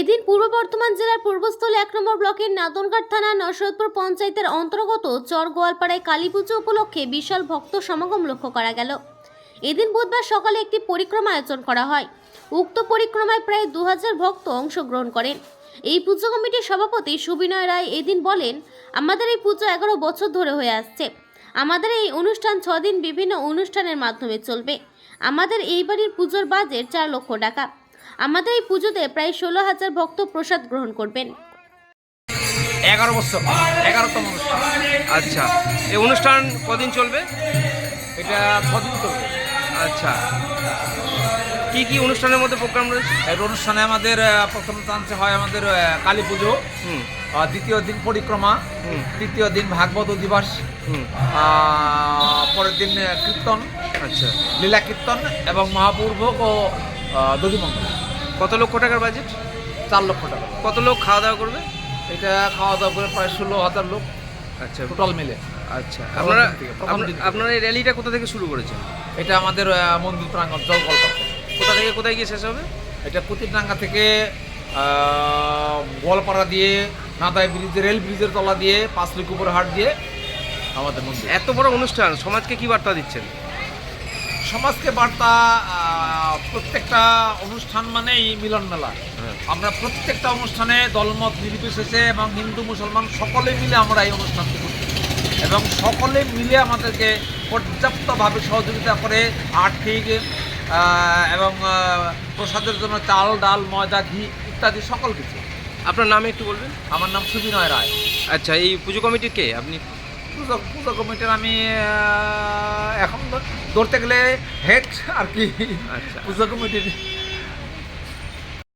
এদিন পূর্ব বর্ধমান জেলার পূর্বস্থলী এক নম্বর ব্লকের নাদনঘাট থানার নসরতপুর পঞ্চায়েতের অন্তর্গত চর গোয়ালপাড়ায় কালী পুজো উপলক্ষে বিশাল ভক্ত সমাগম লক্ষ্য করা গেল। এদিন বুধবার সকালে একটি পরিক্রমা আয়োজন করা হয়। উক্ত পরিক্রমায় প্রায় দু হাজার ভক্ত অংশগ্রহণ করেন। এই পুজো কমিটির সভাপতি সুবিনয় রায় এদিন বলেন, আমাদের এই পুজো এগারো বছর ধরে হয়ে আসছে। আমাদের এই অনুষ্ঠান ছদিন বিভিন্ন অনুষ্ঠানের মাধ্যমে চলবে। আমাদের এই বাড়ির পুজোর বাজেট চার লক্ষ টাকা। আমাদের এই পুজোতে প্রায় ষোলো হাজার ভক্ত প্রসাদ গ্রহণ করবেন। এগারো বছর এগারোতম অনুষ্ঠান। আচ্ছা এই অনুষ্ঠান কদিন চলবে? এটা ছদিন চলবে? আচ্ছা কি কি অনুষ্ঠানের মধ্যে প্রোগ্রাম রয়েছে? এর অনুষ্ঠানে আমাদের প্রথম চান্সে হয় আমাদের কালী পুজো হুম। দ্বিতীয় দিন পরিক্রমা হুম। তৃতীয় দিন ভাগবত দিবস হুম। আহ, পরের দিন কীর্তন আচ্ছা। লীলা কীর্তন এবং মহাপূর্বক ও দধিমঙ্গল কত লক্ষ টাকার বাজেট চার লক্ষ টাকা। কত লোক খাওয়া দাওয়া করবে? এটা খাওয়া দাওয়া করে প্রায় ষোলো হাজার লোক আচ্ছা। টোটাল মিলে। আচ্ছা। আপনারা। আপনারা এই র্যালিটা কোথা থেকে শুরু করেছেন? এটা আমাদের মন্দির প্রাঙ্গণ জলকল্পনা কোথা থেকে কোথায় গিয়ে শেষ হবে? এটা কুতিরডাঙ্গা থেকে গোয়ালপাড়া দিয়ে নাদাই ব্রিজ রেল ব্রিজের তলা দিয়ে পাঁচলিকুপুর হাট দিয়ে আমাদের মন্দির। এত বড় অনুষ্ঠান সমাজকে কি বার্তা দিচ্ছেন? সমাজকে বার্তা প্রত্যেকটা অনুষ্ঠান মানেই মিলন মেলা। হ্যাঁ। আমরা প্রত্যেকটা অনুষ্ঠানে দলমত নির্বিশেষে এবং হিন্দু মুসলমান সকলে মিলে আমরা এই অনুষ্ঠানটি করছি। এবং সকলে মিলে আমাদেরকে পর্যাপ্তভাবে সহযোগিতা করে আর্থিক এবং প্রসাদের জন্য চাল ডাল ময়দা ঘি ইত্যাদি সকল কিছু। আপনার নাম একটু বলবেন? আমার নাম সুবিনয় রায়। আচ্ছা এই পুজো কমিটির কে? আপনি পুজো পুজো কমিটির আমি এখন ধরতে গেলে হেড আর কি। আচ্ছা। পুজো কমিটির।